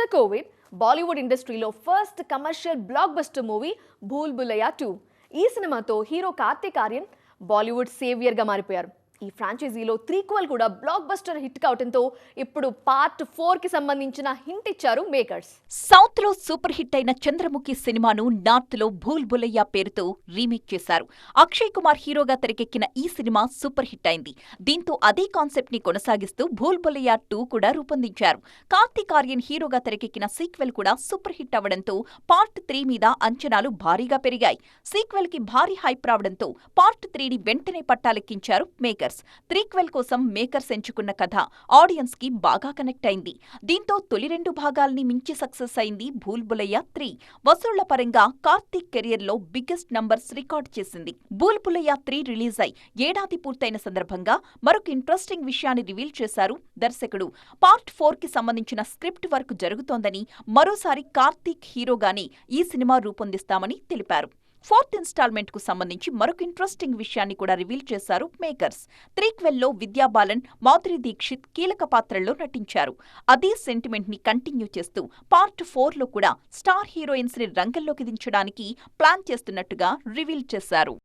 After Covid Bollywood ఇండస్ట్రీలో first commercial blockbuster movie Bhool Bhulaiyaa two ఈ సినిమాతో hero Kartik Aaryan Bollywood సేవియర్గా మారిపోయారు. ఈ ఫ్రాంచైజీలో త్రీక్వల్ కూడా బ్లాక్ బస్టర్ హిట్ కావడంతో ఇప్పుడు పార్ట్ ఫోర్కి సంబంధించిన హింట్ ఇచ్చారు మేకర్స్ సౌత్లో సూపర్ హిట్ అయిన చంద్రముఖి సినిమాను నార్త్లో భూల్ బులయ్య పేరుతో రీమేక్ చేశారు. అక్షయ్ కుమార్ హీరోగా తెరకెక్కిన ఈ సినిమా సూపర్ హిట్ అయింది. దీంతో అదే కాన్సెప్ట్ని కొనసాగిస్తూ భూల్ బులయ్య టూ కూడా రూపొందించారు. కార్తీక్ ఆర్యన్ హీరోగా తెరకెక్కిన సీక్వెల్ కూడా సూపర్ హిట్ అవడంతో పార్ట్ త్రీ మీద అంచనాలు భారీగా పెరిగాయి. సీక్వెల్కి భారీ హైప్ రావడంతో పార్ట్ త్రీని వెంటనే పట్టాలెక్కించారు మేకర్స్ త్రీక్వెల్ కోసం మేకర్స్ ఎంచుకున్న కథ ఆడియన్స్కి బాగా కనెక్ట్ అయింది. దీంతో తొలి రెండు భాగాల్ని మించి సక్సెస్ అయింది భూల్ బులయ్య త్రీ. వసూళ్ళ పరంగా కార్తీక్ కెరియర్లో బిగ్గెస్ట్ నంబర్స్ రికార్డ్ చేసింది. భూల్ బులయ్య త్రీ రిలీజ్ అయి ఏడాది పూర్తయిన సందర్భంగా మరొక ఇంట్రెస్టింగ్ విషయాన్ని రివీల్ చేశారు దర్శకుడు. పార్ట్ ఫోర్కి సంబంధించిన స్క్రిప్ట్ వర్క్ జరుగుతోందని మరోసారి కార్తీక్ హీరోగానే ఈ సినిమా రూపొందిస్తామని తెలిపారు. ఫోర్త్ ఇన్స్టాల్మెంట్కు సంబంధించి మరొక ఇంట్రెస్టింగ్ విషయాన్ని కూడా రివీల్ చేశారు మేకర్స్. త్రీక్వెల్లో విద్యా బాలన్ మాధురి దీక్షిత్ కీలక పాత్రల్లో నటించారు. అదే సెంటిమెంట్ని కంటిన్యూ చేస్తూ పార్ట్ ఫోర్లో కూడా స్టార్ హీరోయిన్స్ని రంగంలోకి దించడానికి ప్లాన్ చేస్తున్నట్టుగా రివీల్ చేశారు.